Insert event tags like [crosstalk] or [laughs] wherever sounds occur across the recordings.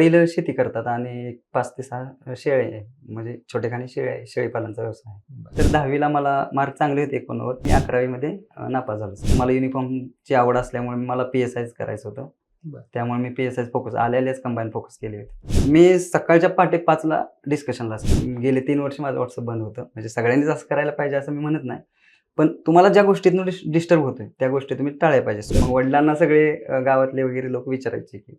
वडील शेती करतात आणि एक पाच ते सहा शेळे आहे. म्हणजे छोटेखानी शेळे आहे शेळीपालनचा व्यवसाय आहे. तर दहावीला मला मार्क चांगले होते एकोणनव्वद. मी अकरावीमध्ये नापास झालो. मला युनिफॉर्मची आवड असल्यामुळे मला पी एस आयच करायचं होतं. त्यामुळे मी पी एस आय फोकस आलेलेच कंबाईन फोकस केले होते. मी सकाळच्या पहाटे पाचला डिस्कशनला असते. गेले तीन वर्ष माझं व्हॉट्सअप बंद होतं. म्हणजे सगळ्यांनीच असं करायला पाहिजे असं मी म्हणत नाही. पण तुम्हाला ज्या गोष्टीतून डिस्टर्ब होतोय त्या गोष्टी तुम्ही टाळायला पाहिजे. मग वडिलांना सगळे गावातले वगैरे लोक विचारायचे की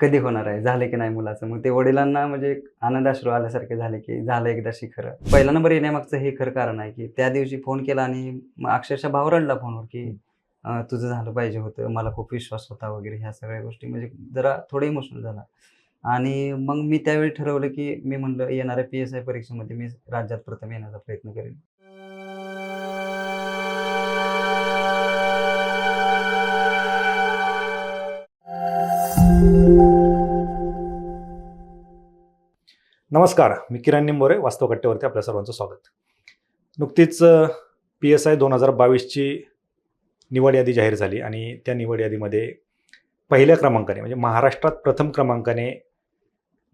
कधी होणार आहे? झालं की नाही मुलाचं? मग ते वडिलांना म्हणजे एक आनंदाश्रू आल्यासारखे झाले की झालं एकदा खरं पहिला नंबर येण्यामागचं हे खरं कारण आहे की त्या दिवशी फोन केला आणि मग अक्षरशः भावरडला फोनवर की तुझं झालं पाहिजे होतं. मला खूप विश्वास होता वगैरे ह्या सगळ्या गोष्टी म्हणजे जरा थोडं इमोशनल झाला. आणि मग मी त्यावेळी ठरवलं की मी म्हणलं येणाऱ्या पी एस आय परीक्षेमध्ये मी राज्यात प्रथम येण्याचा प्रयत्न करेन. नमस्कार मी किरण निंबोरे वास्तव कट्ट्यावरती आपल्या सर्वांचं स्वागत. नुकतीच पी एस आय दोन हजार बावीसची निवड यादी जाहीर झाली आणि त्या निवड यादीमध्ये पहिल्या क्रमांकाने म्हणजे महाराष्ट्रात प्रथम क्रमांकाने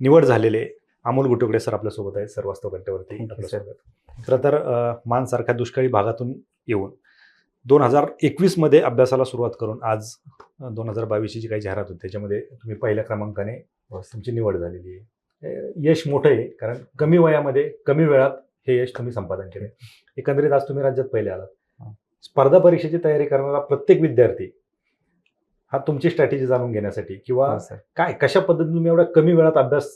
निवड झालेले अमोल गुटुकडे सर आपल्यासोबत आहेत. सर वास्तव कट्ट्यावरती खरं तर मानसारख्या दुष्काळी भागातून येऊन दोन हजार एकवीसमध्ये अभ्यासाला सुरुवात करून आज दोन हजार बावीसची जी काही जाहिरात होती त्याच्यामध्ये तुम्ही पहिल्या क्रमांकाने तुमची निवड झालेली आहे. यश मोठं आहे कारण कमी वयामध्ये कमी वेळात हे यश तुम्ही संपादन केले. एकंदरीत आज तुम्ही राज्यात पहिले आलात. स्पर्धा परीक्षेची तयारी करणारा प्रत्येक विद्यार्थी हा तुमची स्ट्रॅटेजी जाणून घेण्यासाठी किंवा काय कशा पद्धतीने तुम्ही एवढ्या कमी वेळात अभ्यास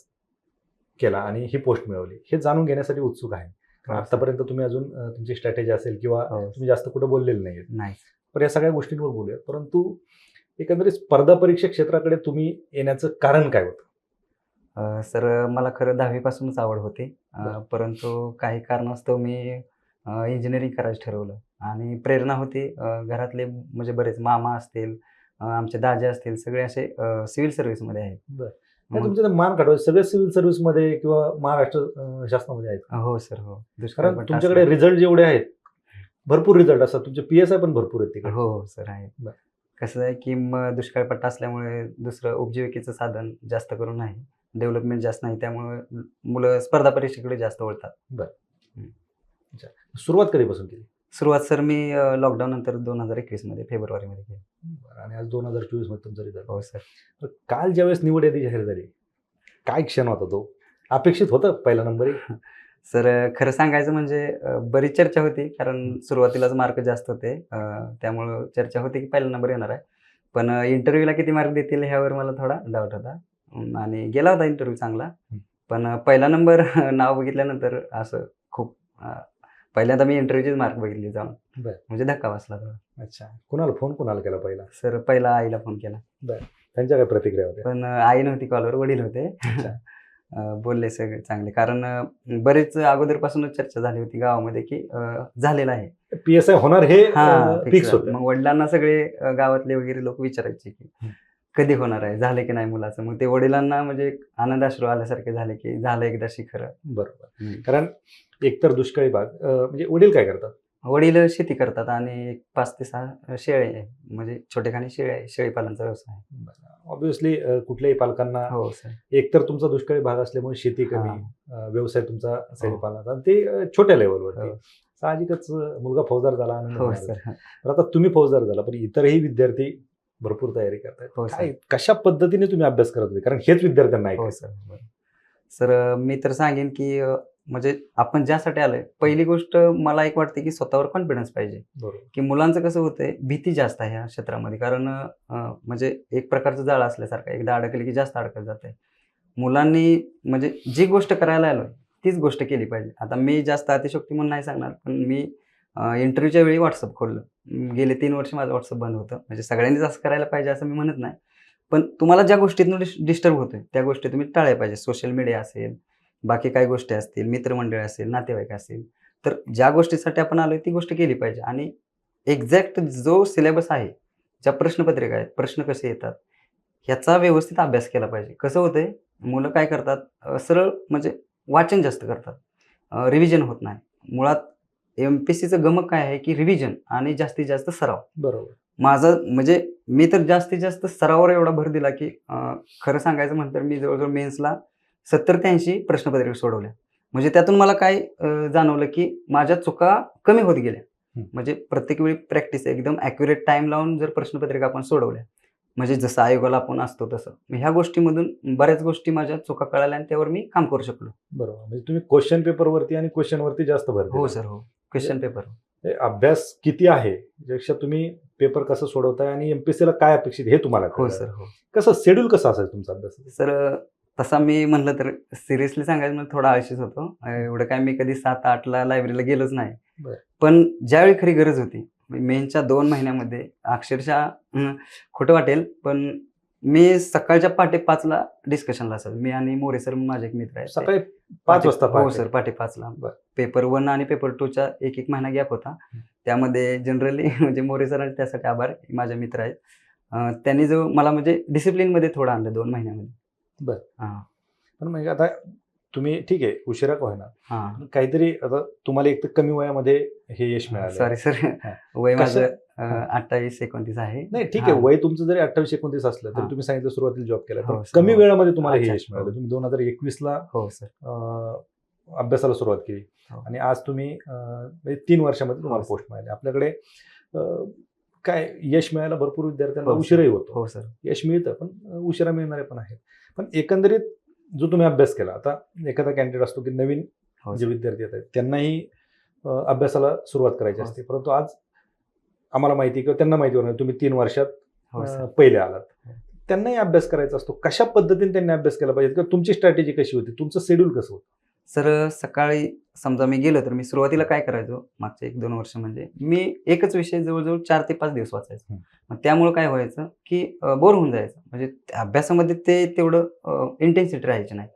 केला आणि ही पोस्ट मिळवली हे जाणून घेण्यासाठी उत्सुक आहे. कारण. आतापर्यंत तुम्ही अजून तुमची स्ट्रॅटेजी असेल किंवा हो, तुम्ही जास्त कुठं बोललेले नाही नाही तर या सगळ्या गोष्टींवर बोलूया परंतु एकंदरीत स्पर्धा परीक्षा क्षेत्राकडे तुम्ही येण्याचं कारण काय होतं? सर मला खरं दहावीपासूनच आवड होती. परंतु काही कारणास्तव मी इंजिनिअरिंग करायचं ठरवलं. आणि प्रेरणा होती घरातले म्हणजे बरेच मामा असतील आमचे दाजे असतील सगळे असे सिव्हिल सर्व्हिसमध्ये आहेत. तुमचे मान काढवा. सगळे सिव्हिल सर्व्हिसमध्ये किंवा महाराष्ट्र शासनामध्ये आहेत. हो सर हो. दुष्काळ कारण तुमच्याकडे रिझल्ट जेवढे आहेत भरपूर रिझल्ट असतात. तुमचे पी एस आय पण भरपूर आहेत तिकडे. हो हो सर आहे. बरं. कसं आहे की मग दुष्काळ पट्टा असल्यामुळे दुसरं उपजीविकेचं साधन जास्त करून नाही. डेव्हलपमेंट जास्त नाही. त्यामुळे मुलं स्पर्धा परीक्षेकडे जास्त वळतात. सुरुवात कधीपासून केली? सुरुवात सर मी लॉकडाऊन नंतर दोन हजार एकवीसमध्ये फेब्रुवारीमध्ये केली. आणि आज दोन हजार चोवीसमध्ये तुमचा रिझल्ट हो सर. काल ज्यावेळेस निवड यादी जाहीर झाली काय क्षण होता तो? अपेक्षित होतं पहिला नंबर [laughs] सर खरं सांगायचं म्हणजे बरीच चर्चा होती कारण सुरुवातीलाच मार्क जास्त होते. त्यामुळं चर्चा होती की पहिला नंबर येणार आहे. पण इंटरव्ह्यूला किती मार्क देतील ह्यावर मला थोडा डाऊट होता. आणि गेला होता इंटरव्ह्यू चांगला. पण पहिला नंबर नाव बघितल्यानंतर असं खूप पहिल्यांदा मी इंटरव्ह्यूचेच मार्क बघितले जाऊन. बरं. म्हणजे धक्का बसला थोडा अच्छा. कुणाला फोन कुणाला केला पहिला? सर पहिला आईला फोन केला. त्यांच्या काय प्रतिक्रिया होत्या? पण अ, आई नव्हती कॉलवर वडील होते. अच्छा. [laughs] अ, बोलले सगळे चांगले. कारण अ, बरेच अगोदरपासूनच चर्चा झाली होती गावामध्ये की अ, झालेलं आहे. पी एस आय होणार हे हा फिक्स होतं. मग वडिलांना सगळे अ, गावातले वगैरे लोक विचारायचे की. कधी होणार आहे? झाले की नाही मुलाचं? मग ते वडिलांना म्हणजे एक आनंदाश्रू आल्यासारखे झाले की झालं एकदा खरं बरोबर. कारण एकतर दुष्काळी भाग म्हणजे वडील काय करतात वडील शेती करतात आणि एक पाच ते सहा शेळे आहे म्हणजे छोटेखानी शेळे आहे शेळीपालनचा व्यवसाय. ऑब्विसली कुठल्याही पालकांना हो सर एकतर तुमचा दुष्काळी भाग असल्यामुळे शेती कमी व्यवसाय तुमचा असेल हो. पालनाचा आणि ते छोट्या लेवलवरती हो. साहजिकच मुलगा फौजदार झाला आनंद हो. सर आता तुम्ही फौजदार झाला पण इतरही विद्यार्थी भरपूर तयारी. काय कशा पद्धतीने तुम्ही अभ्यास करत होते कारण हेच विद्यार्थ्यांना ऐकायचं सर. सर मी तर सांगेन की म्हणजे आपण ज्यासाठी आलोय पहिली गोष्ट मला एक वाटते की स्वतःवर कॉन्फिडन्स पाहिजे. की मुलांचं कसं होतंय भीती जास्त आहे या क्षेत्रामध्ये. कारण म्हणजे एक प्रकारचं जाळं असल्यासारखं आहे. एकदा अडकली की जास्त अडकत जाते मुलांनी म्हणजे जी गोष्ट करायला आलोय तीच गोष्ट केली पाहिजे. आता मी जास्त अतिशोक्ती म्हणून नाही सांगणार पण मी इंटरव्ह्यूच्या वेळी व्हॉट्सअप खोललं. गेले तीन वर्ष माझं व्हॉट्सअप बंद होतं. म्हणजे सगळ्यांनीच असं करायला पाहिजे असं मी म्हणत नाही. पण तुम्हाला ज्या गोष्टीतून डिस्टर्ब होतोय त्या गोष्टी तुम्ही टाळायला पाहिजे. सोशल मीडिया असेल बाकी काही गोष्टी असतील मित्रमंडळ असेल नातेवाईक असेल तर ज्या गोष्टीसाठी आपण आलोय ती गोष्ट केली पाहिजे. आणि एक्झॅक्ट जो सिलेबस आहे ज्या प्रश्नपत्रिका आहेत प्रश्न कसे येतात ह्याचा व्यवस्थित अभ्यास केला पाहिजे. कसं होतंय मुलं काय करतात सरळ म्हणजे वाचन जास्त करतात. रिव्हिजन होत नाही. मुळात एम पी सीचं गमक काय आहे की रिव्हिजन आणि जास्तीत जास्त सराव. बरोबर. माझं म्हणजे मी तर जास्तीत जास्त सरावावर एवढा भर दिला की खरं सांगायचं म्हणलं तर मी जवळजवळ मेन्सला सत्तर ते ऐंशी प्रश्नपत्रिका सोडवल्या. म्हणजे त्यातून मला काय जाणवलं की माझ्या चुका कमी होत गेल्या. म्हणजे प्रत्येक वेळी प्रॅक्टिस एकदम ॲक्युरेट टाइम लावून जर प्रश्नपत्रिका आपण सोडवल्या. म्हणजे जसं आयोगाला आपण असतो तसं. ह्या गोष्टीमधून बऱ्याच गोष्टी माझ्या चुका कळाल्या आणि त्यावर मी काम करू शकलो. बरोबर. म्हणजे तुम्ही क्वेश्चन पेपरवरती आणि क्वेश्चन वरती जास्त भर हो. सर हो. क्वेश्चन पेपर हे अभ्यास किती आहे? यापेक्षा तुम्ही पेपर कसं सोडवताय आणि एमपीएससी ला काय अपेक्षित हे तुम्हाला हो. सर हो. कसं शेड्यूल कसं असेल तुमचा अभ्यास? सर तसा मी म्हणलं तर सिरियसली सांगायचं म्हणजे थोडा आळशीच होतो. एवढं काय मी कधी सात आठला लायब्ररीला गेलोच नाही. पण ज्यावेळी खरी गरज होती मेनच्या दोन महिन्यामध्ये अक्षरशः खोटं वाटेल पण मी सकाळच्या पहाटे पाचला डिस्कशनला असेल मी आणि मोरे सर म्हणून माझे एक मित्र आहेत सकाळी पाच वाजता हो. सर पहाटे पाचला. पेपर वन आणि पेपर टूचा एक एक महिना गॅप होता. त्यामध्ये जनरली [laughs] म्हणजे मोरे सरांचे त्यासाठी आभार माझे मित्र आहेत. त्यांनी जो मला म्हणजे डिसिप्लिनमध्ये थोडं आणलं दोन महिन्यामध्ये. बरं. हा पण म्हणजे आता तुम्ही ठीक आहे उशिरा का होईना हा काहीतरी आता तुम्हाला एक तर कमी वयामध्ये हे यश मिळालं सॉरी सर हा. वय माझं हा. अठ्ठावीस एकोणतीस आहे नाही ठीक आहे हा. वय तुमचं जरी अठ्ठावीस एकोणतीस असलं तर हा. तुम्ही सांगितलं सुरुवातीला जॉब केला हो, तर सर, कमी हो. वेळामध्ये तुम्हाला हे यश मिळालं हो. तुम्ही दोन हजार एकवीस ला हो सर अभ्यासाला सुरुवात केली हो. आणि आज तुम्ही तीन वर्षामध्ये तुम्हाला हो, पोस्ट मिळाली आपल्याकडे काय यश मिळायला भरपूर विद्यार्थ्यांना हो. उशिराही होतो हो सर यश मिळतं पण उशिरा मिळणारे पण आहेत पण एकंदरीत जो तुम्ही अभ्यास केला आता एखादा कॅन्डिडेट असतो की नवीन हो. जे. विद्यार्थी आहेत त्यांनाही अभ्यासाला सुरुवात करायची हो. असते. परंतु आज आम्हाला माहिती किंवा त्यांना माहिती होणार तुम्ही तीन वर्षात हो पहिले आलात. त्यांनाही अभ्यास करायचा असतो. कशा पद्धतीने त्यांनी अभ्यास केला पाहिजे? किंवा तुमची स्ट्रॅटेजी कशी होती? तुमचं शेड्यूल कसं होतं? सर सकाळी समजा मी गेलो तर मी सुरुवातीला काय करायचो? मागचे एक दोन वर्ष म्हणजे मी एकच विषय जवळजवळ चार ते पाच दिवस वाचायचो. मग त्यामुळे काय व्हायचं की बोर होऊन जायचं. म्हणजे अभ्यासामध्ये ते तेवढं इंटेन्सिटी राहायची नाही.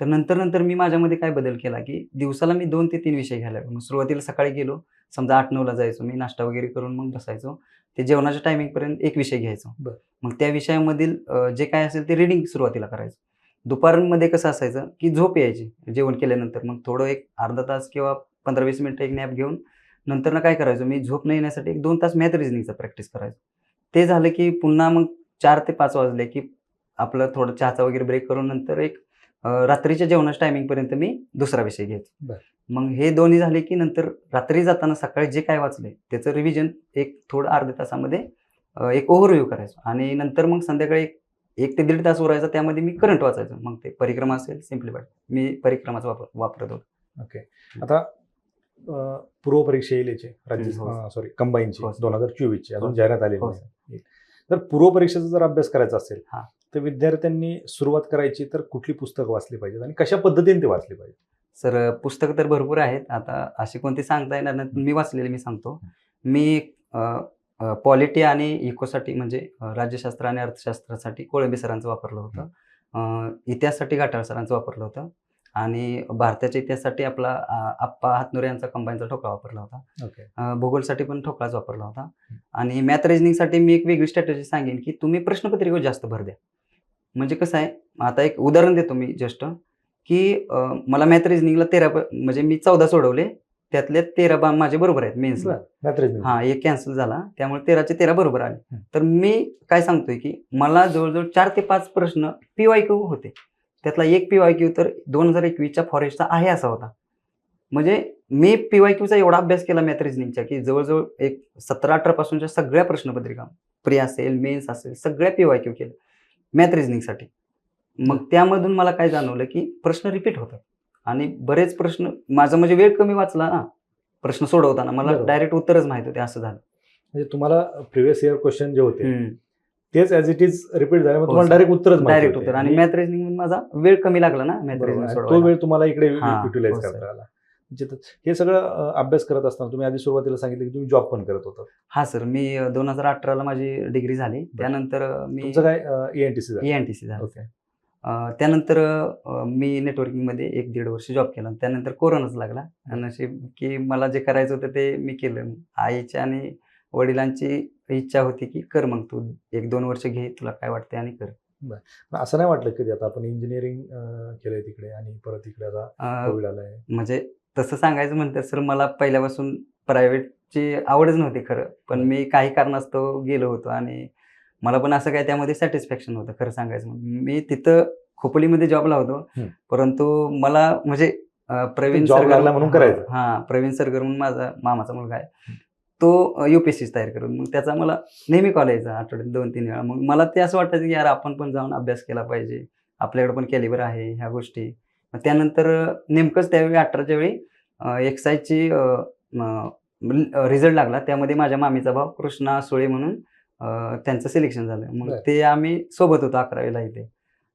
तर नंतर नंतर मी माझ्यामध्ये काय बदल केला की दिवसाला मी दोन ते तीन विषय घ्यायला. मग सुरुवातीला सकाळी गेलो समजा आठ नऊला जायचो मी नाश्ता वगैरे करून मग बसायचो. ते जेवणाच्या टायमिंगपर्यंत एक विषय घ्यायचो. मग त्या विषयामधील जे काय असेल ते रिडिंग सुरुवातीला करायचं. दुपारमध्ये कसं असायचं की झोप यायची जेवण केल्यानंतर. मग थोडं एक अर्धा तास किंवा पंधरा वीस मिनिटं एक नॅप घेऊन नंतर ना काय करायचो मी झोप न येण्यासाठी एक दोन तास मॅथ रिजनिंगचा प्रॅक्टिस करायचो. ते झालं की पुन्हा मग चार ते पाच वाजले की आपलं थोडं चहाचा वगैरे ब्रेक करून नंतर एक रात्रीच्या जेवणाच्या टायमिंगपर्यंत मी दुसरा विषय घ्यायचो. मग हे दोन्ही झाले की नंतर रात्री जाताना सकाळी जे काय वाचले त्याचं रिव्हिजन एक थोडं अर्ध्या तासामध्ये एक ओव्हरव्ह्यू करायचो. आणि नंतर मग संध्याकाळी एक एक ते दीड तास उरायचा त्यामध्ये मी करंट वाचायचो. मग ते परिक्रमा असेल सिम्प्लिफाईड मी परिक्रमाचा वापर वापरत. होतो ओके आता पूर्व परीक्षा येईल याची राज्य हं, हो. सॉरी कंबाईनची हो, सर. दोन हजार चोवीसची अजून हो. जाहिरात आलेली तर पूर्व परीक्षेचा जर अभ्यास करायचा असेल हा. तर विद्यार्थ्यांनी सुरुवात करायची तर कुठली पुस्तकं वाचली पाहिजेत आणि कशा पद्धतीने ते वाचली पाहिजे सर पुस्तकं तर भरपूर आहेत. आता अशी कोणती सांगता येणार नाही. मी वाचलेली मी सांगतो. मी पॉलिटी आणि इकोसाठी म्हणजे राज्यशास्त्र आणि अर्थशास्त्रासाठी कोळंबे सरांचं वापरलं होतं. इतिहासासाठी घाटाळ सरांचं वापरलं होतं. आणि भारताच्या इतिहासासाठी आपला आप्पा हातनुरे यांचा कंबाईनचा ठोकळा वापरला होता. अ, भूगोलसाठी पण ठोकळाच वापरला होता. आणि मॅथ रिजनिंगसाठी मी एक वेगळी स्ट्रॅटेजी सांगेन की तुम्ही प्रश्नपत्रिकेवर जास्त भर द्या. म्हणजे कसं आहे आता एक उदाहरण देतो मी जस्ट की मला मॅथ रिजनिंगला तेरा म्हणजे मी चौदा सोडवले. त्यातले तेरा बा माझे बरोबर आहेत मेन्सला. हा एक कॅन्सल झाला त्यामुळे तेराचे तेरा बरोबर आले. तर मी काय सांगतोय की मला जवळजवळ चार ते पाच प्रश्न पीवाय क्यू होते. त्यातला एक पीवाय क्यू तर दोन हजार एकवीसच्या फॉरेस्टचा आहे असा होता. म्हणजे मी पीवाय क्यूचा एवढा अभ्यास केला मॅथ रिजनिंगच्या की जवळजवळ एक सतरा अठरा पासूनच्या सगळ्या प्रश्नपत्रिका प्री असेल मेन्स असेल सगळ्या पीवाय क्यू केल्या मॅथ रिजनिंगसाठी मग त्यामधून मला काय जाणवलं की प्रश्न रिपीट होतात. आणि बरेच प्रश्न माझा म्हणजे वेळ कमी वाचला ना प्रश्न सोडवताना मला. डायरेक्ट उत्तरच माहीत होते असं झालं म्हणजे तुम्हाला प्रिव्हियस इयर क्वेश्चन जे होते. तेच ॲज इट इज रिपीट झाले हो, तुम्हाला. डायरेक्ट उत्तरच माहिती डायरेक्ट. उत्तर आणि मॅथ रिजनिंग माझा वेळ कमी लागला ना मॅथ रिजनिंग. तो वेळ तुम्हाला इकडे हा, युटिलाइज हो. करता आला म्हणजे हे सगळं अभ्यास करत असताना तुम्ही आधी सुरुवातीला सांगितलं की तुम्ही जॉब पण करत होता हा सर मी दोन हजार अठराला माझी डिग्री झाली त्यानंतर मी काय एएनटीसी झालं एन टी सी झालं अ, त्यानंतर मी नेटवर्किंगमध्ये एक दीड वर्ष जॉब केला त्यानंतर कोरोनाच लागला. आणि की मला जे करायचं होतं ते मी केलं. आईच्या आणि वडिलांची इच्छा होती की कर मग तू. एक दोन वर्ष घे तुला काय वाटते आणि कर. असं नाही वाटलं कधी? आता आपण इंजिनिअरिंग केलंय तिकडे आणि परत इकडे आता म्हणजे तसं सांगायचं म्हणतं सर मला पहिल्यापासून प्रायव्हेटची आवडच नव्हती खरं. पण मी काही कारणास्तव गेलो होतो आणि मला पण असं काय त्यामध्ये सॅटिस्फॅक्शन होतं खरं सांगायचं मी तिथं खोपोलीमध्ये जॉबला होतो. परंतु मला म्हणजे प्रवीण Job सरगर- लागला म्हणून करायचं. हा प्रवीण सरगर म्हणून माझा मामाचा मुलगा आहे. तो युपीएससी तयार करून मग त्याचा मला नेहमी कॉल यायचा आठवड्यात दोन तीन वेळा. मग मला ते असं वाटायचं की यार आपण पण जाऊन अभ्यास केला पाहिजे. आपल्याकडे पण कॅलिबर आहे ह्या गोष्टी. मग त्यानंतर नेमकंच त्यावेळी अठराच्या वेळी एक्साईजची रिझल्ट लागला. त्यामध्ये माझ्या मामीचा भाव कृष्णा सुळे म्हणून त्यांचं सिलेक्शन झालं. मग. ते आम्ही सोबत होतो अकरावीला इथे.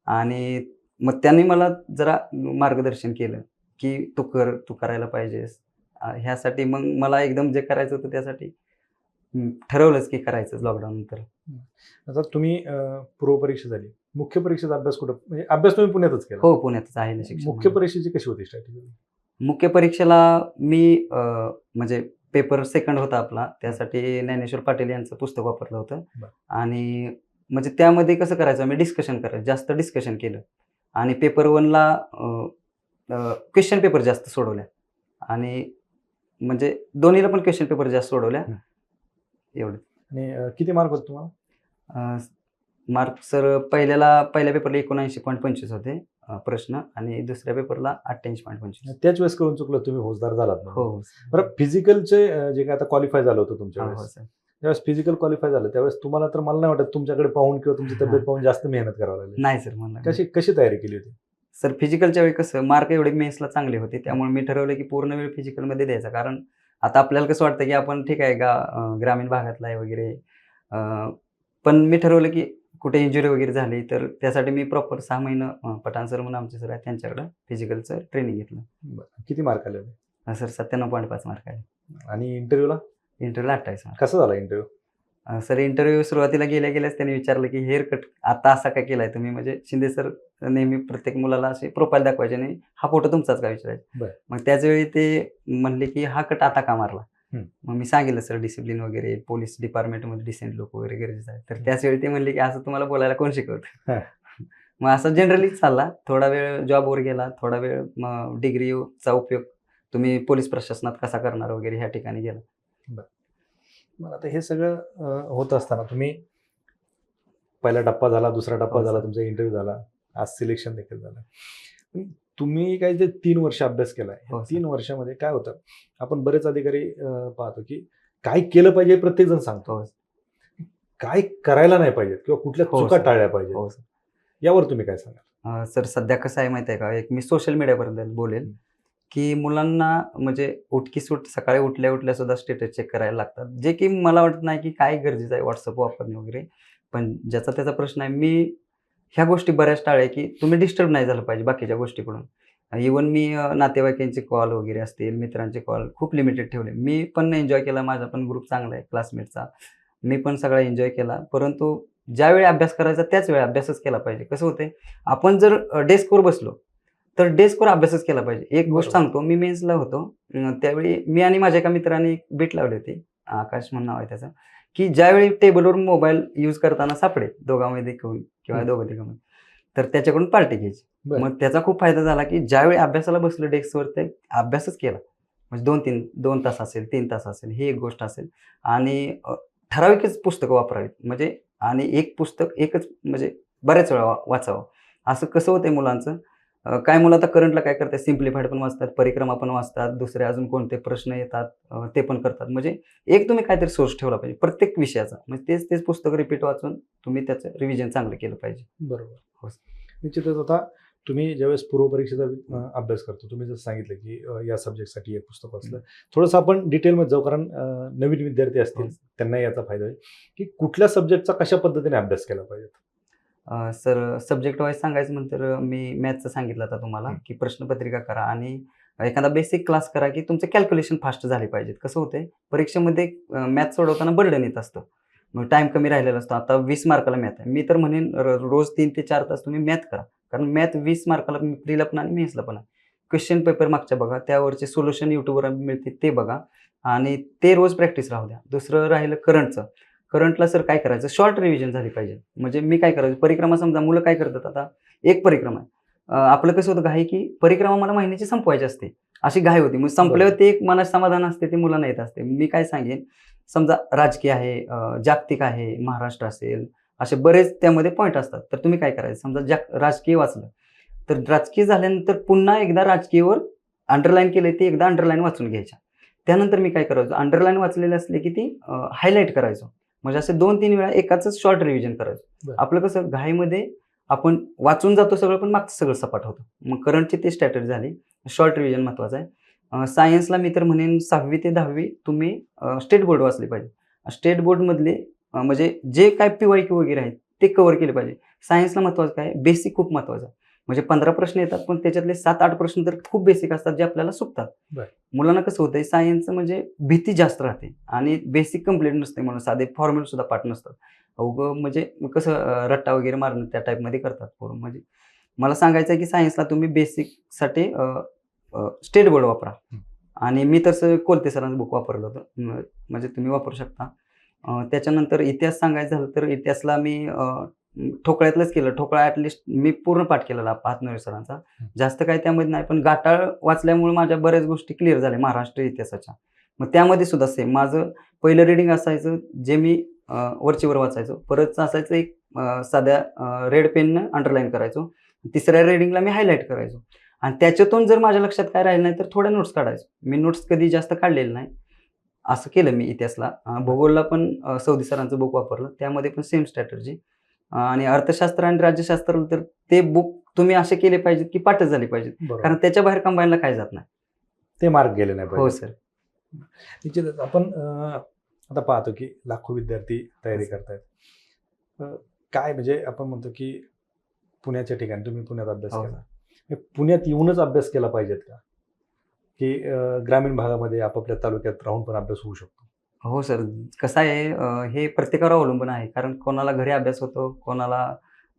आणि मग त्यांनी मला जरा मार्गदर्शन केलं की तू कर तू करायला पाहिजेस. ह्यासाठी मग मला एकदम जे करायचं होतं त्यासाठी ठरवलंच की करायचं लॉकडाऊन नंतर. आता तुम्ही अं, पूर्वपरीक्षा झाली. मुख्य परीक्षेचा अभ्यास कुठं? म्हणजे अभ्यास तुम्ही पुण्यातच केला. हो पुण्यातच आहे ना शिक्षण. मुख्य परीक्षेची कशी होती स्ट्रॅटेजी मुख्य परीक्षेला मी म्हणजे पेपर सेकंड होता आपला त्यासाठी ज्ञानेश्वर पाटील यांचं पुस्तक वापरलं होतं. आणि म्हणजे त्यामध्ये कसं करायचं मी डिस्कशन करायचं जास्त डिस्कशन केलं. आणि पेपर वनला क्वेश्चन पेपर जास्त सोडवल्या. आणि म्हणजे दोन्हीला पण क्वेश्चन पेपर जास्त सोडवल्या. एवढं. आणि किती मार्क होते तुम्हाला? मार्क सर पहिल्याला पहिल्या पेपरला एकोणऐंशी पॉईंट पंचवीस होते अं, प्रश्न आणि दुसऱ्या पेपरला अठ्ठ्याऐंशी पॉईंट पंचवीस. त्याच वेळेस कळून चुकलं तुम्ही फौजदार झालात म्हणून. हो हो सर. बरं फिजिकलचे जे काय आता क्वालिफाय झालं होतं तुमच्या हो, हो वेळेस. सर. ज्यावेळेस फिजिकल क्वालिफाय झालं त्यावेळेस तुम्हाला तर मला नाही वाटत तुमच्याकडे पाहून किंवा तुमची तब्येत. पाहून जास्त मेहनत करावी लागली. नाही सर मला कशी कशी तयारी केली होती? सर फिजिकलच्या वेळी कसं मार्क एवढे मेन्सला चांगले होते त्यामुळे मी ठरवलं की पूर्ण वेळ फिजिकलमध्ये द्यायचा. कारण आता आपल्याला कसं वाटतं की आपण ठीक आहे अं, ग्रामीण भागातला आहे वगैरे अं, पण मी ठरवलं की कुठे इंजुरी वगैरे झाली तर त्यासाठी मी प्रॉपर सहा महिनं पठाण सर म्हणून आमचे सर आहे त्यांच्याकडं फिजिकलचं ट्रेनिंग घेतलं. किती मार्क आले होते? अं, सर सत्त्याण्णव पॉईंट पाच मार्क आहे आणि इंटरव्ह्यूला इंटरव्ह्यूला अठ्ठावीस मार्क कसा झाला इंटरव्ह्यू अं, सर इंटरव्ह्यू सुरुवातीला गेल्या गेल्याच त्यांनी विचारलं की हेअर कट आता असा का केलाय तुम्ही? म्हणजे शिंदे सर नेहमी प्रत्येक मुलाला अशी प्रोफाईल दाखवायचे आणि हा फोटो तुमचाच का विचारायचा? बरं. मग त्याच वेळी ते म्हणले की हा कट आता का मारला. मग मी सांगितलं सर डिसिप्लिन वगैरे पोलीस डिपार्टमेंटमध्ये डिसेंट लोक वगैरे गरजेचं आहे तर. त्याच वेळी ते म्हणले की असं तुम्हाला बोलायला कोण शिकवतं. [laughs] मग असं जनरलीच चालला. थोडा वेळ जॉबवर गेला. थोडा वेळ मग डिग्रीचा उपयोग तुम्ही पोलीस प्रशासनात कसा करणार वगैरे ह्या ठिकाणी गेला. मग आता हे सगळं होत असताना तुम्ही पहिला टप्पा झाला दुसरा टप्पा हो, झाला. तुमचा इंटरव्ह्यू झाला. आज सिलेक्शन देखील झालं. तुम्ही काय जे तीन वर्ष अभ्यास केलाय हो. तीन वर्षामध्ये काय होतं? आपण बरेच अधिकारी पाहतो की काय केलं पाहिजे प्रत्येक जण सांगतो. हो काय करायला नाही पाहिजे किंवा कुठल्या हो, चुका. टाळल्या पाहिजे यावर तुम्ही काय सांगाल? सर सध्या कसं आहे माहिती आहे का? एक मी सोशल मीडियाबद्दल बोलेल. की मुलांना म्हणजे उठकी सूट सकाळी उठल्या उठल्या सुद्धा स्टेटस चेक करायला लागतात. जे की मला वाटत नाही की काय गरजेचं आहे व्हॉट्सअप वापरणे वगैरे. पण ज्याचा त्याचा प्रश्न आहे मी ह्या गोष्टी बऱ्याच टाळल्या की तुम्ही डिस्टर्ब नाही झालं पाहिजे बाकीच्या गोष्टीकडून. इवन मी नातेवाईकांचे कॉल वगैरे असतील मित्रांचे कॉल खूप लिमिटेड ठेवले. मी पण एन्जॉय केला माझा पण ग्रुप चांगला आहे क्लासमेटचा मी पण सगळा एन्जॉय केला. परंतु ज्यावेळी अभ्यास करायचा त्याच वेळी अभ्यासच केला पाहिजे. कसं होते आपण जर डेस्कवर बसलो तर डेस्कवर अभ्यासच केला पाहिजे. एक गोष्ट. सांगतो मी मेन्सला होतो. त्यावेळी मी आणि माझ्या एका मित्राने एक बीट लावली होती. आकाश म्हणून नाव आहे त्याचं. की ज्यावेळी टेबलवर मोबाईल यूज करताना सापडे दोघांमध्ये किंवा. दोघं तिघांमध्ये तर त्याच्याकडून पार्टी घ्यायची. मग त्याचा खूप फायदा झाला की ज्यावेळी अभ्यासाला बसलं डेस्कवर ते अभ्यासच केला. म्हणजे दोन तीन दोन तास असेल तीन तास असेल ही एक गोष्ट असेल. आणि ठराविकच पुस्तकं वापरावीत. म्हणजे आणि एक पुस्तक एकच म्हणजे बऱ्याच वेळा वाचावं. असं कसं होतंय मुलांचं? काय मुलं आता करंटला काय करतात? सिम्प्लिफाईड पण वाचतात परिक्रमा पण वाचतात दुसरे अजून कोणते प्रश्न येतात ते पण करतात. म्हणजे एक तुम्ही काहीतरी सोर्स ठेवला पाहिजे प्रत्येक विषयाचा. म्हणजे तेच तेच पुस्तक रिपीट वाचून तुम्ही त्याचं रिव्हिजन चांगलं केलं पाहिजे. बरोबर. हो. निश्चितच आता तुम्ही ज्यावेळेस पूर्वपरीक्षेचा अभ्यास करतो तुम्ही जसं सांगितलं की या सब्जेक्टसाठी एक पुस्तक वाचलं. थोडंसं आपण डिटेलमध्ये जाऊ कारण नवीन विद्यार्थी असतील हो. त्यांना याचा फायदा होईल की कुठल्या सब्जेक्टचा कशा पद्धतीने अभ्यास केला पाहिजे? सर सब्जेक्ट वाईज सांगायचं म्हणतर मी मॅथचं सांगितलं आता तुम्हाला. की प्रश्नपत्रिका करा आणि एखादा बेसिक क्लास करा की तुमचं कॅल्क्युलेशन फास्ट झाले पाहिजेत. कसं होतंय? परीक्षेमध्ये मॅथ सोडवताना बर्डन येत असतं. मग टाइम कमी राहिलेला असतो. आता वीस मार्काला मॅथ आहे. मी तर म्हणेन रोज तीन ते चार तास तुम्ही मॅथ करा. कारण मॅथ वीस मार्काला प्रीला पण आणि मेन्सला पण आहे. क्वेश्चन पेपर मागच्या बघा. त्यावरचे सोल्युशन युट्यूबवर मिळते ते बघा. आणि ते रोज प्रॅक्टिस राहू द्या. दुसरं राहिलं करंटचं करंटला सर काय करायचं? शॉर्ट रिव्हिजन झाली पाहिजे. म्हणजे मी काय करायचं? परिक्रमा समजा मुलं काय करतात आता? एक परिक्रमा आहे. आपलं कसं होतं घाई की परिक्रमा मला महिन्याची संपवायची असते. अशी घाई होती. मग संपल्यावर ते एक मनात समाधान असते ते मुलांना येत असते. मी काय सांगेन? समजा राजकीय आहे जागतिक आहे महाराष्ट्र असेल असे बरेच त्यामध्ये पॉईंट असतात. तर तुम्ही काय करायचं? समजा ज्या राजकीय वाचलं. तर राजकीय झाल्यानंतर पुन्हा एकदा राजकीयवर अंडरलाईन केले ते एकदा अंडरलाईन वाचून घ्यायच्या. त्यानंतर मी काय करायचो? अंडरलाईन वाचलेले असले की ती हायलाईट करायचो. म्हणजे असे दोन तीन वेळा एकाच शॉर्ट रिव्हिजन करायचो. आपलं कसं घाईमध्ये आपण वाचून जातो सगळं पण मागचं सगळं सपाट होतं. मग करंटची ती स्ट्रॅटेजी झाली. शॉर्ट रिव्हिजन महत्वाचं आहे. सायन्सला मी तर म्हणेन सहावी ते दहावी तुम्ही स्टेट बोर्ड वाचले पाहिजे. स्टेट बोर्डमधले म्हणजे जे काय पी वाय क्यू वगैरे आहेत ते कव्हर केले पाहिजे. सायन्सला महत्वाचं काय? बेसिक खूप महत्वाचं आहे. म्हणजे पंधरा प्रश्न येतात पण त्याच्यातले सात आठ प्रश्न तर खूप बेसिक असतात जे आपल्याला सुटतात. मुलांना कसं होतंय सायन्सचं म्हणजे भीती जास्त राहते आणि बेसिक कंप्लीट नसते म्हणून साधे फॉर्म्युला सुद्धा पाठ नसतात. अवघं म्हणजे कसं रट्टा वगैरे मारणं त्या टाईपमध्ये करतात पोरं. म्हणजे मला सांगायचं आहे की सायन्सला तुम्ही बेसिकसाठी स्टेट बोर्ड वापरा. आणि मी तसं कोलते सरांचं बुक वापरलं होतं. म्हणजे तुम्ही वापरू शकता. त्याच्यानंतर इतिहास सांगायचं झालं तर इतिहासला मी ठोकळ्यातलंच केलं. ठोकळा ॲटलिस्ट मी पूर्ण पाठ केलेला हातनोरी सरांचा. जास्त काय त्यामध्ये नाही पण गाठाळ वाचल्यामुळे माझ्या बऱ्याच गोष्टी क्लिअर झाल्या महाराष्ट्र इतिहासाच्या. मग त्यामध्ये सुद्धा सेम माझं पहिलं रिडिंग असायचं जे मी वरचीवर वाचायचो. परत असायचं एक साध्या रेड पेननं अंडरलाईन करायचो. तिसऱ्या रिडिंगला मी हायलाईट करायचो. आणि त्याच्यातून जर माझ्या लक्षात काय राहिलं नाही तर थोड्या नोट्स काढायचो. मी नोट्स कधी जास्त काढलेले नाही. असं केलं मी इतिहासला. भूगोलला पण सौदी सरांचं बुक वापरलं. त्यामध्ये पण सेम स्ट्रॅटर्जी आणि अर्थशास्त्र आणि राज्यशास्त्र तर ते बुक तुम्ही असे केले पाहिजेत की पाठच झाले पाहिजेत. कारण त्याच्या बाहेर कंबाईनला काय जात नाही. ते मार्क गेले नाही हो सर निश्चितच. आपण आता पाहतो की लाखो विद्यार्थी तयारी करतायत. काय म्हणजे आपण म्हणतो की पुण्याच्या ठिकाणी तुम्ही पुण्यात अभ्यास हो. केला. पुण्यात येऊनच अभ्यास केला पाहिजेत का? की ग्रामीण भागामध्ये आपापल्या तालुक्यात राहून पण अभ्यास होऊ शकतो. हो सर. कसं आहे अं, हे प्रत्येकावर अवलंबून आहे. कारण कोणाला घरी अभ्यास होतो कोणाला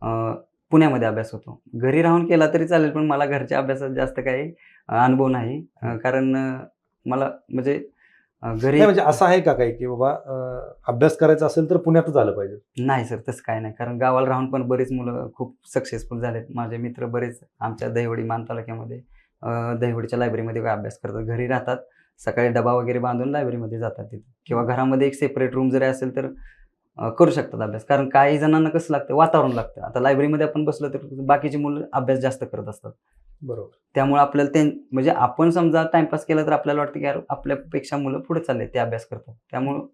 अं, पुण्यामध्ये अभ्यास होतो. घरी राहून केला तरी चालेल पण मला घरच्या अभ्यासात जास्त काही अं, अनुभव नाही. अं, कारण अं, मला म्हणजे अं, घरी नाही म्हणजे असं आहे का काही की बाबा अं, अभ्यास करायचा असेल तर पुण्यातच आलं पाहिजे? नाही सर तसं काय नाही. कारण गावाला राहून पण बरेच मुलं खूप सक्सेसफुल झालेत. माझे मित्र बरेच आमच्या दहिवडी मान तालुक्यामध्ये अं, दहिवडीच्या लायब्ररीमध्ये अभ्यास करतात. घरी राहतात. सकाळी डबा वगैरे बांधून लायब्ररीमध्ये जातात तिथे. किंवा घरामध्ये एक सेपरेट रूम जरी असेल तर करू शकतात अभ्यास. कारण काही जणांना कसं लागतं वातावरण लागतं. आता लायब्ररीमध्ये आपण बसलो तर बाकीची मुलं अभ्यास जास्त करत असतात. बरोबर. त्यामुळे आपल्याला ते म्हणजे आपण समजा टाइमपास केला तर आपल्याला वाटतं की यार आपल्यापेक्षा मुलं पुढे चालले ते अभ्यास करतात. त्यामुळं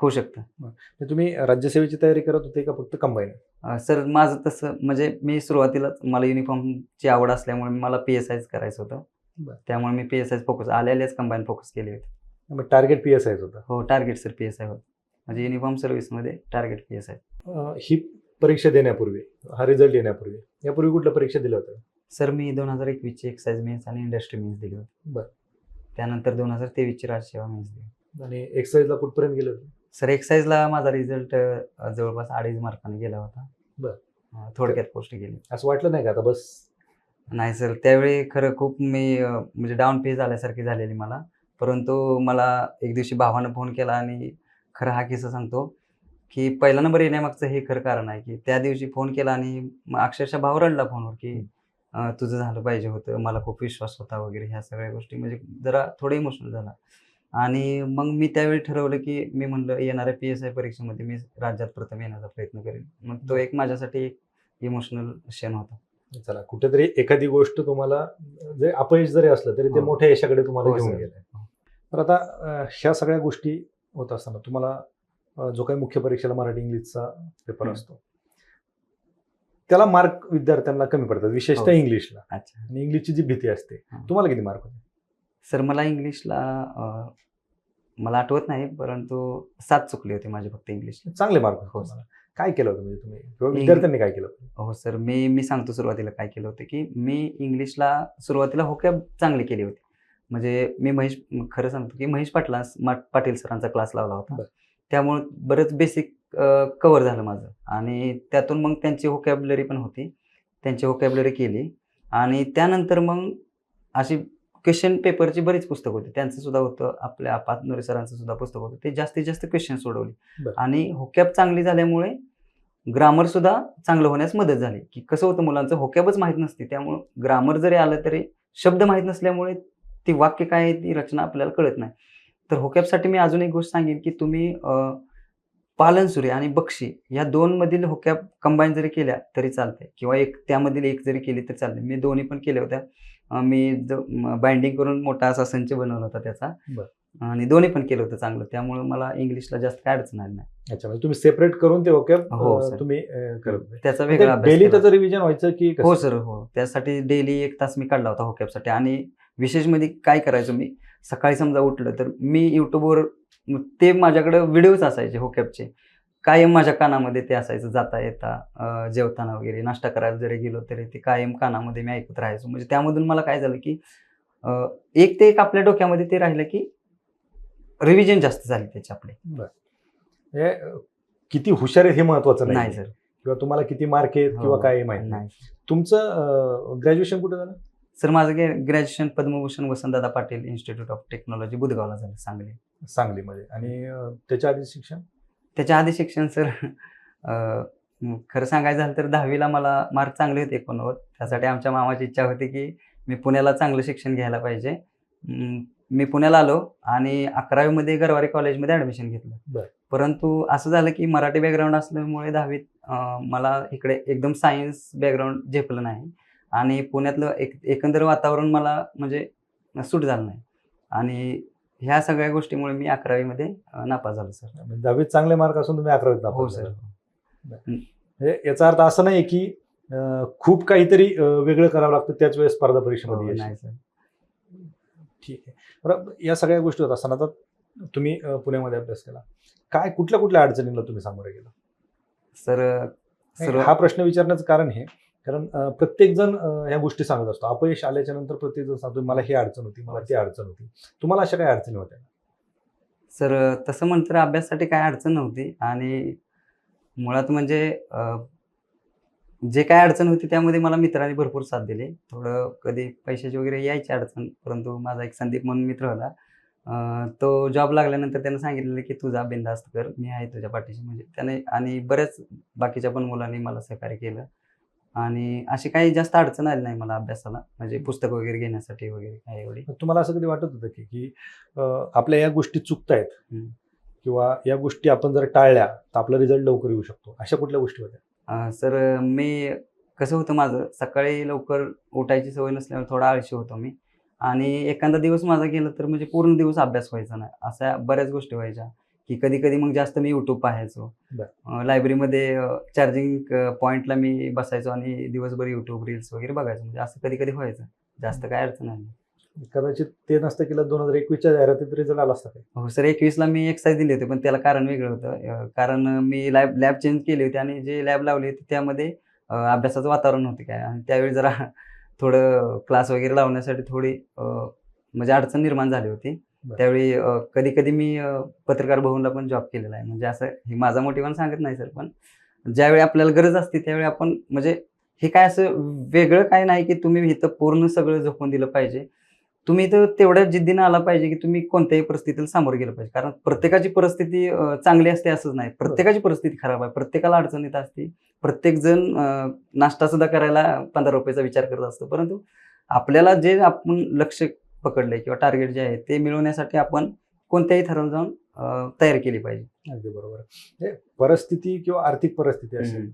होऊ शकतं. तुम्ही राज्यसेवेची तयारी करत होते का फक्त कंबाईन सर माझं तसं म्हणजे मी सुरुवातीलाच मला युनिफॉर्मची आवड असल्यामुळे मला पी एस आयच करायचं होतं. त्यामुळे मी पी एस आयच फोकस आले आलेच कंबाईन फोकस केले होते. टार्गेट पी एस आयच होतं. हो target sir P S I होतं. म्हणजे युनिफॉर्म सर्व्हिसमध्ये टार्गेट पी एस आय ही परीक्षा देण्यापूर्वी हा रिझल्ट येण्यापूर्वी यापूर्वी कुठल्या परीक्षा दिल्या होत्या सर मी दोन हजार एकवीसची एक्साईज मेन्स आणि इंडस्ट्री मेन्स दिली होती. बरं. त्यानंतर दोन हजार तेवीसची राजसेवा मेन्स दिली. आणि एक्सरसाइजला कुठपर्यंत गेले होते? सर एक्साईजला माझा रिझल्ट जवळपास अडीच मार्काने गेला होता. बरं. थोडक्यात पोस्ट गेली. असं वाटलं नाही का? आता बस नाही सर त्यावेळी खरं खूप मी अं, म्हणजे डाऊन फेज आल्यासारखी झालेली मला. परंतु मला एक दिवशी भावानं फोन केला आणि खरं हा किस्सा सांगतो की पहिला नंबर येण्यामागचं हे खरं कारण आहे की त्या दिवशी फोन केला आणि मग अक्षरशः भाव रडला फोनवर की अं, तुझं झालं पाहिजे होतं. मला खूप विश्वास होता वगैरे ह्या सगळ्या गोष्टी. म्हणजे जरा थोडं इमोशनल झाला. आणि मग मी त्यावेळी ठरवलं की मी म्हणलं येणाऱ्या पी एस आय परीक्षेमध्ये मी राज्यात प्रथम येण्याचा प्रयत्न करेन. मग तो एक माझ्यासाठी एक इमोशनल क्षण होता. चला कुठेतरी एखादी गोष्ट तुम्हाला जे अपयश जरी असलं तरी ते हो. मोठ्या यशाकडे तुम्हाला हो, घेऊन सर. गेलंय तर आता ह्या सगळ्या गोष्टी होत असताना तुम्हाला जो काही मुख्य परीक्षेला मराठी इंग्लिशचा पेपर हं. असतो त्याला मार्क विद्यार्थ्यांना कमी पडतात विशेषतः हो. इंग्लिशला अच्छा आणि इंग्लिशची जी भीती असते हं. तुम्हाला किती मार्क होते सर मला इंग्लिशला मला आठवत नाही परंतु सात चुकले होते माझे फक्त इंग्लिश चांगले मार्क हो. काय केलं होतं म्हणजे तुम्ही? किंवा विद्यार्थ्यांनी काय केलं? हो सर मी मी सांगतो सुरुवातीला काय केलं होतं की मी इंग्लिशला सुरुवातीला होकॅब चांगली केली होती. म्हणजे मी महेश खरं सांगतो की महेश पाटला पाटील सरांचा क्लास लावला होता. त्यामुळे बरंच बेसिक कव्हर झालं माझं. आणि त्यातून मग त्यांची होकॅबलरी पण होती. त्यांची होकॅबलरी केली. आणि त्यानंतर मग अशी क्वेश्चन पेपरची बरीच पुस्तकं होती. त्यांचं सुद्धा होतं आपल्या पातनुरे सरांचं सुद्धा पुस्तक होतं. ते जास्तीत जास्त क्वेश्चन सोडवले. आणि होकॅब चांगली झाल्यामुळे ग्रामर सुद्धा चांगलं होण्यास मदत झाली. की कसं होतं मुलांचं होकॅबच माहीत नसते. त्यामुळं ग्रामर जरी आलं तरी शब्द माहीत नसल्यामुळे ती वाक्य काय आहे ती रचना आपल्याला कळत नाही. तर होकॅबसाठी मी अजून एक गोष्ट सांगेन की तुम्ही पालनसुरी आणि बक्षी या दोन मधील होक्या कंबाईन जरी केल्या तरी चालते किंवा एक त्यामधील एक जरी केली तरी चालते मी दोन्ही पण केल्या होत्या. मी बाइंडिंग करून मोठा असा संच बनवला होता त्याचा आणि दोन्ही पण केलं होतं चांगलं त्यामुळे मला इंग्लिशला जास्त काय अडचण आली नाही अच्छा म्हणजे तुम्ही सेपरेट करून ते ओके हो. तुम्ही करत. त्याचा वेगळा डेली. त्याचं रिव्हिजन व्हायचं की? हो सर हो त्यासाठी डेली एक तास मी काढला होता होकॅपसाठी आणि विशेषमध्ये काय करायचो मी सकाळी समजा उठलं तर मी युट्यूबवर ते माझ्याकडे व्हिडिओज असायचे होकॅपचे कायम माझ्या कानामध्ये ते असायचं जाता येता जेवताना वगैरे नाश्ता करायला जरी गेलो तरी ते कायम कानामध्ये मी ऐकत राहायचो. म्हणजे त्यामधून मला काय झालं की एक ते एक आपल्या डोक्यामध्ये ते राहिलं की रिव्हिजन जास्त झाली त्याची आपली हे, किती हुशार आहे हे महत्वाचं नाही सर किंवा तुम्हाला किती मार्क आहेत किंवा हो, काय हे माहिती नाही. तुमचं ग्रॅज्युएशन कुठे झालं? सर माझं graduation Padmabhushan Vasantdada Patil institute of technology बुधगावला झालं सांगली. सांगलीमध्ये. आणि त्याच्या आधी शिक्षण? त्याच्या आधी शिक्षण सर खरं सांगायचं झालं तर दहावीला मला मार्क चांगले होते एकोणनव्वद. त्यासाठी आमच्या मामाची इच्छा होती की मी पुण्याला चांगलं शिक्षण घ्यायला पाहिजे. म, पुण्याला आलो आणि अकरावीमध्ये गरवारे कॉलेजमध्ये ॲडमिशन घेतलं. परंतु असं झालं की मराठी बॅकग्राऊंड असल्यामुळे दहावीत मला इकडे एकदम सायन्स बॅकग्राऊंड झेपलं नाही. आणि पुण्यातलं एक एकंदर वातावरण मला म्हणजे सूट झालं नाही. आणि ह्या सगळ्या गोष्टीमुळे मी अकरावीमध्ये अं, नापास झालो सर. म्हणजे दहावीत चांगले मार्क असून तुम्ही अकरावीत नापास हो झाला. सर म्हणजे याचा अर्थ असा नाही की अं, खूप काहीतरी अं, वेगळं करावं लागतं त्याच वेळेस स्पर्धा परीक्षेमध्ये हो, यश. नाही सर. ठीक आहे. बरं या सगळ्या गोष्टी होत असताना आता तुम्ही अं, पुण्यामध्ये अभ्यास केला. काय कुठल्या कुठल्या अडचणींना तुम्ही सामोरे गेला? सर नाही, सर्व हा प्रश्न विचारण्याचं कारण हे कारण प्रत्येकजण ह्या गोष्टी सांगत असतो. अपयश आल्याच्यानंतर प्रत्येकजण सांगतो मला ही अडचण होती मला ती अडचण होती. तुम्हाला अशा काही अडचणी होत्या? सर तसं म्हणतं तर अभ्यासासाठी काय अडचण नव्हती आणि मुळात म्हणजे जे काय अडचण होती त्यामध्ये मला मित्रांनी भरपूर साथ दिली. थोडं कधी पैशाची वगैरे यायची अडचण परंतु माझा एक संदीप म्हणून मित्र होता. तो जॉब लागल्यानंतर त्यानं सांगितलेलं की तुझा बिंदास्त कर मी आहे तुझ्या पाठीशी. म्हणजे त्याने आणि बऱ्याच बाकीच्या पण मुलांनी मला सहकार्य केलं. आणि अशी काही जास्त अडचण आली नाही मला अभ्यासाला म्हणजे पुस्तक वगैरे घेण्यासाठी वगैरे काय एवढी. तुम्हाला असं कधी वाटत होतं की की आपल्या या गोष्टी चुकतायत. किंवा या गोष्टी आपण जर टाळल्या तर आपला रिझल्ट लवकर येऊ शकतो अशा कुठल्या गोष्टी होत्या? सर मी कसं होतं माझं सकाळी लवकर उठायची सवय नसल्यामुळे थोडा आळशी होतो मी. आणि एखादा दिवस माझा गेला तर म्हणजे पूर्ण दिवस अभ्यास व्हायचा नाही अशा बऱ्याच गोष्टी व्हायच्या. की कधी कधी मग जास्त मी युट्यूब पाहायचो. बरं. लायब्ररीमध्ये चार्जिंग पॉईंटला मी बसायचो आणि दिवसभर युट्यूब रील्स वगैरे बघायचो. म्हणजे असं कधी कधी व्हायचं. जास्त काय अडचण आली कदाचित ते नसतं केलं दोन हजार एकवीसच्या जाहिरातीत रिझल्ट आला असता काय हो सर एकवीसला मी एक्साईज दिली होती पण त्याला कारण वेगळं होतं. कारण मी लॅब लॅब चेंज केली होती आणि जे लॅब लावली होती त्यामध्ये अभ्यासाचं वातावरण नव्हतं काय. आणि त्यावेळी जरा [laughs] थोडं क्लास वगैरे लावण्यासाठी थोडी म्हणजे अडचण निर्माण झाली होती. त्यावेळी कधी कधी मी पत्रकार भवनला पण जॉब केलेला आहे. म्हणजे असं हे माझा मोटिव्हन सांगत नाही सर पण ज्यावेळी आपल्याला गरज असते त्यावेळी आपण म्हणजे हे काय असं वेगळं काय नाही की तुम्ही इथं पूर्ण सगळं झोपून दिलं पाहिजे. तुम्ही इथं तेवढ्या जिद्दीनं आला पाहिजे की तुम्ही कोणत्याही परिस्थितीला सामोरं गेलं पाहिजे. कारण प्रत्येकाची परिस्थिती चांगली असते असंच नाही. प्रत्येकाची परिस्थिती खराब आहे. प्रत्येकाला अडचणीत असते. प्रत्येक जण नाश्ता सुद्धा करायला पंधरा रुपयाचा विचार करत असतो. परंतु आपल्याला जे आपण लक्ष पकडलंय किंवा टार्गेट जे आहे ते मिळवण्यासाठी आपण कोणत्याही थराला जाऊन तयारी केली पाहिजे अगदी बरोबर परिस्थिती किंवा आर्थिक परिस्थिती असेल.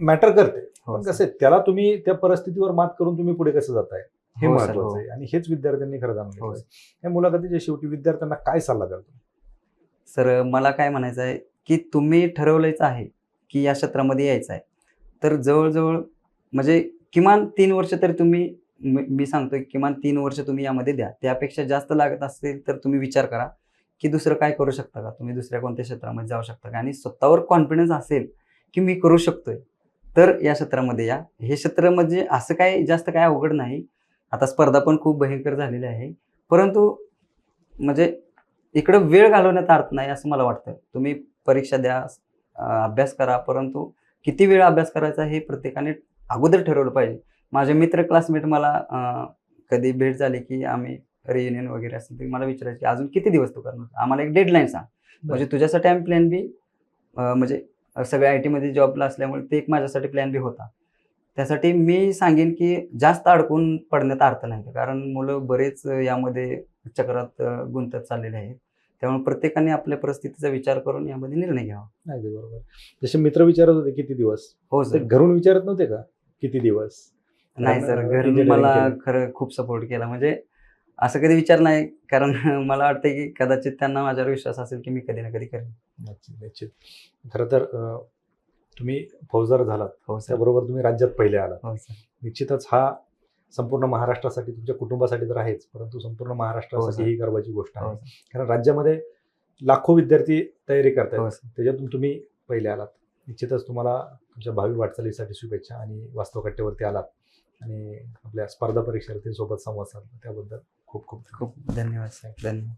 मॅटर करते हो पण. कसं त्याला तुम्ही त्या परिस्थितीवर मात करून तुम्ही पुढे कसं जाताय हे हो महत्वाचं हो. आहे आणि हेच विद्यार्थ्यांनी खरं जाणून हो या मुलाखतीच्या शेवटी विद्यार्थ्यांना काय सल्ला द्याल? सर मला काय म्हणायचं आहे की तुम्ही ठरवलंच आहे की या क्षेत्रामध्ये यायचं आहे तर जवळजवळ म्हणजे किमान तीन वर्ष तरी तुम्ही मी मी सांगतोय किमान तीन वर्ष तुम्ही यामध्ये द्या. त्यापेक्षा जास्त लागत असेल तर तुम्ही विचार करा की दुसरं काय करू शकता का? तुम्ही दुसऱ्या कोणत्या क्षेत्रामध्ये जाऊ शकता का? आणि स्वतःवर कॉन्फिडन्स असेल की मी करू शकतोय तर या क्षेत्रामध्ये या. हे क्षेत्र म्हणजे असं काय जास्त काय अवघड नाही. आता स्पर्धा पण खूप भयंकर झालेली आहे. परंतु म्हणजे इकडं वेळ घालवण्यात अर्थ नाही असं मला वाटतं. तुम्ही परीक्षा द्या अभ्यास करा परंतु किती वेळ अभ्यास करायचा हे प्रत्येकाने अगोदर ठरवलं पाहिजे. माझे मित्र क्लासमेट मला कधी भेट झाली की आम्ही रियुनियन वगैरे असेल तर मला विचारायचे की अजून किती दिवस तू करणार? आम्हाला एक डेडलाईन सांग. म्हणजे तुझ्यासाठी आम्ही प्लॅन बी म्हणजे सगळ्या आय टीमध्ये जॉबला असल्यामुळे ते एक माझ्यासाठी प्लॅन बी होता. त्यासाठी मी सांगेन की जास्त अडकून पडण्यात अर्थ नाही कारण मुलं बरेच यामध्ये चक्रात गुंतत चाललेले आहेत. त्यामुळे प्रत्येकाने आपल्या परिस्थितीचा विचार करून यामध्ये निर्णय घ्यावा. अगदी बरोबर. जसे मित्र विचारत होते किती दिवस? हो सर. घरून विचारत नव्हते का? किती दिवस? नाही सर engineering मला. खरं खूप सपोर्ट केला. म्हणजे असं कधी विचार नाही कारण [laughs] मला वाटतं की कदाचित त्यांना माझ्यावर विश्वास असेल की मी कधी ना कधी करेन. निश्चित निश्चित खरं तर तुम्ही फौजदार झालात. हो त्याबरोबर तुम्ही राज्यात पहिले आलात. हो निश्चितच हा संपूर्ण महाराष्ट्रासाठी तुमच्या कुटुंबासाठी तर आहेच परंतु संपूर्ण महाराष्ट्रासाठी हो. ही गर्वाची गोष्ट आहे. कारण राज्यामध्ये लाखो विद्यार्थी तयारी करतात त्याच्यातून तुम्ही पहिले आलात. निश्चितच तुम्हाला तुमच्या भावी वाटचालीसाठी शुभेच्छा आणि वास्तवकट्टेवरती आलात. आणि आपल्या स्पर्धा परीक्षार्थींसोबत संवाद साधला. त्याबद्दल खूप खूप खूप धन्यवाद साहेब. धन्यवाद.